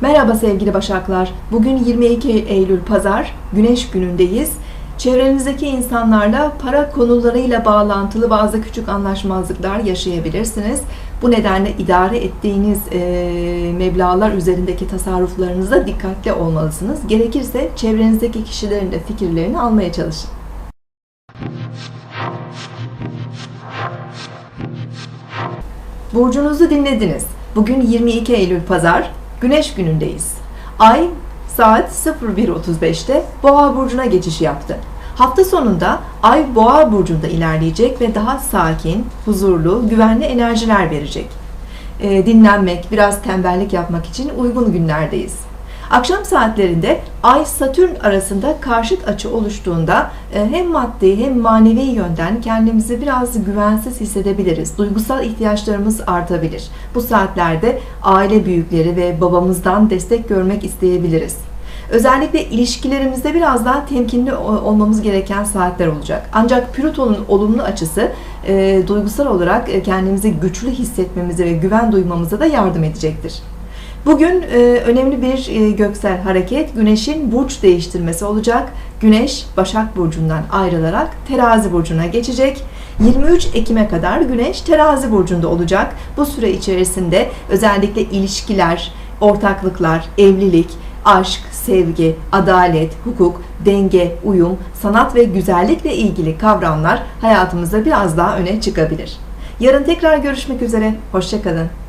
Merhaba sevgili Başaklar. Bugün 22 Eylül Pazar, Güneş günündeyiz. Çevrenizdeki insanlarla para konularıyla bağlantılı bazı küçük anlaşmazlıklar yaşayabilirsiniz. Bu nedenle idare ettiğiniz e, meblağlar üzerindeki tasarruflarınızda dikkatli olmalısınız. Gerekirse çevrenizdeki kişilerin de fikirlerini almaya çalışın. Burcunuzu dinlediniz. Bugün 22 Eylül Pazar, Güneş günündeyiz. Ay saat 01.35'te Boğa burcuna geçiş yaptı. Hafta sonunda Ay Boğa burcunda ilerleyecek ve daha sakin, huzurlu, güvenli enerjiler verecek. Ee, dinlenmek, biraz tembellik yapmak için uygun günlerdeyiz. Akşam saatlerinde Ay Satürn arasında karşıt açı oluştuğunda e, hem maddi hem manevi yönden kendimizi biraz güvensiz hissedebiliriz. Duygusal ihtiyaçlarımız artabilir. Bu saatlerde aile büyükleri ve babamızdan destek görmek isteyebiliriz. Özellikle ilişkilerimizde biraz daha temkinli ol- olmamız gereken saatler olacak. Ancak Plüton'un olumlu açısı e, duygusal olarak e, kendimizi güçlü hissetmemize ve güven duymamıza da yardım edecektir. Bugün e, önemli bir e, göksel hareket Güneş'in burç değiştirmesi olacak. Güneş Başak Burcu'ndan ayrılarak Terazi Burcu'na geçecek. 23 Ekim'e kadar Güneş Terazi Burcu'nda olacak. Bu süre içerisinde özellikle ilişkiler, ortaklıklar, evlilik, aşk, sevgi, adalet, hukuk, denge, uyum, sanat ve güzellikle ilgili kavramlar hayatımızda biraz daha öne çıkabilir. Yarın tekrar görüşmek üzere. Hoşçakalın.